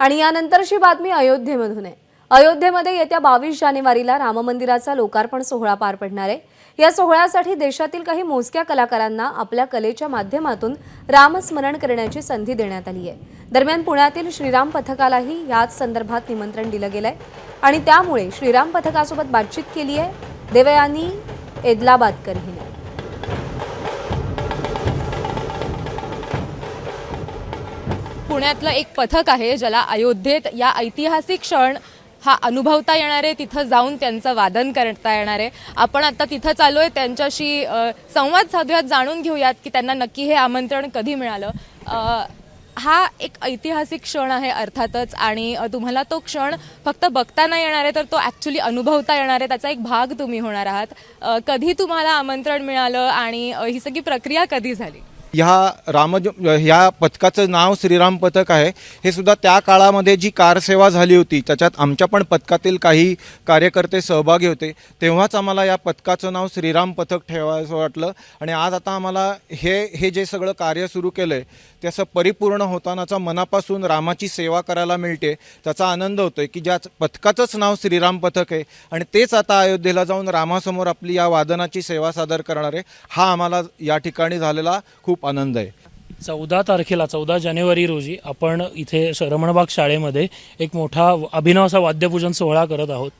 आणि यानंतरची बातमी अयोध्येमधून आहे. अयोध्येमध्ये येत्या बावीस जानेवारीला राम मंदिराचा लोकार्पण सोहळा पार पडणार आहे. या सोहळ्यासाठी देशातील काही मोजक्या कलाकारांना आपल्या कलेच्या माध्यमातून रामस्मरण करण्याची संधी देण्यात आली आहे. दरम्यान पुण्यातील श्रीराम पथकालाही याच संदर्भात निमंत्रण दिलं गेलंय. आणि त्यामुळे श्रीराम पथकासोबत बातचीत केली आहे. देवयानी एदलाबादकर हिने पुण्यातलं एक पथक आहे ज्याला अयोध्येत या ऐतिहासिक क्षण हा अनुभवता येणार आहे. तिथं जाऊन त्यांचं वादन करता येणार आहे. आपण आता तिथं चालू आहे त्यांच्याशी संवाद साधूयात जाणून घेऊयात की त्यांना नक्की हे आमंत्रण कधी मिळालं. हा एक ऐतिहासिक क्षण आहे अर्थातच. आणि तुम्हाला तो क्षण फक्त बघता नाही येणार आहे तर तो ॲक्च्युली अनुभवता येणार आहे. त्याचा एक भाग तुम्ही होणार आहात. कधी तुम्हाला आमंत्रण मिळालं आणि ही सगळी प्रक्रिया कधी झाली? ह्या राम ह्या पथकाचं नाव श्रीराम पथक आहे. हे सुद्धा त्या काळामध्ये जी कारसेवा झाली होती त्याच्यात आमच्या पण पथकातील काही कार्यकर्ते सहभागी होते. तेव्हाच आम्हाला या पथकाचं नाव श्रीराम पथक ठेवायचं वाटलं आणि आज आता आम्हाला हे हे जे सगळं कार्य सुरू केलं आहे ते असं परिपूर्ण होतानाचा मनापासून रामाची सेवा करायला मिळते त्याचा आनंद होतो आहे की ज्या पथकाचंच नाव श्रीराम पथक आहे आणि तेच आता अयोध्येला जाऊन रामासमोर आपली या वादनाची सेवा सादर करणार आहे हा आम्हाला या ठिकाणी झालेला खूप आनंद आहे. चौदा तारखेला चौदा जानेवारी रोजी आपण इथे श- रमणबाग शाळेमध्ये एक मोठा अभिनव असा वाद्यपूजन सोहळा करत आहोत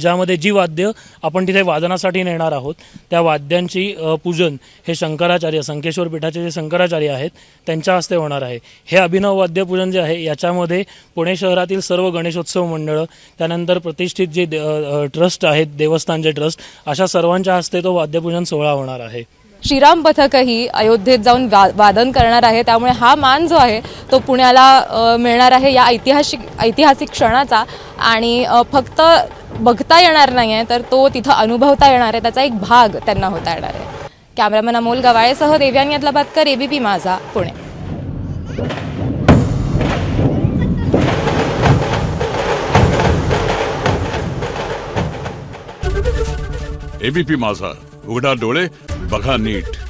ज्यामध्ये जी वाद्य आपण तिथे वादनासाठी नेणार आहोत त्या वाद्यांची अ, पूजन हे शंकराचार्य संकेश्वर पीठाचे जे शंकराचार्य आहेत त्यांच्या हस्ते होणार आहे. हे अभिनव वाद्यपूजन जे आहे याच्यामध्ये पुणे शहरातील सर्व गणेशोत्सव मंडळं त्यानंतर प्रतिष्ठित जे ट्रस्ट आहेत देवस्थानचे ट्रस्ट अशा सर्वांच्या हस्ते तो वाद्यपूजन सोहळा होणार आहे. श्रीराम पथकही अयोध्येत जाऊन वा वादन करणार आहे. त्यामुळे हा मान जो आहे तो पुण्याला मिळणार आहे या ऐतिहासिक ऐतिहासिक क्षणाचा. आणि फक्त बघता येणार नाही आहे तर तो तिथं अनुभवता येणार आहे. त्याचा एक भाग त्यांना होता येणार आहे. कॅमेरामॅन अमोल गवाळेसह A B ABP Majha Pune. ABP माझा. उघडा डोळे बघा नीट.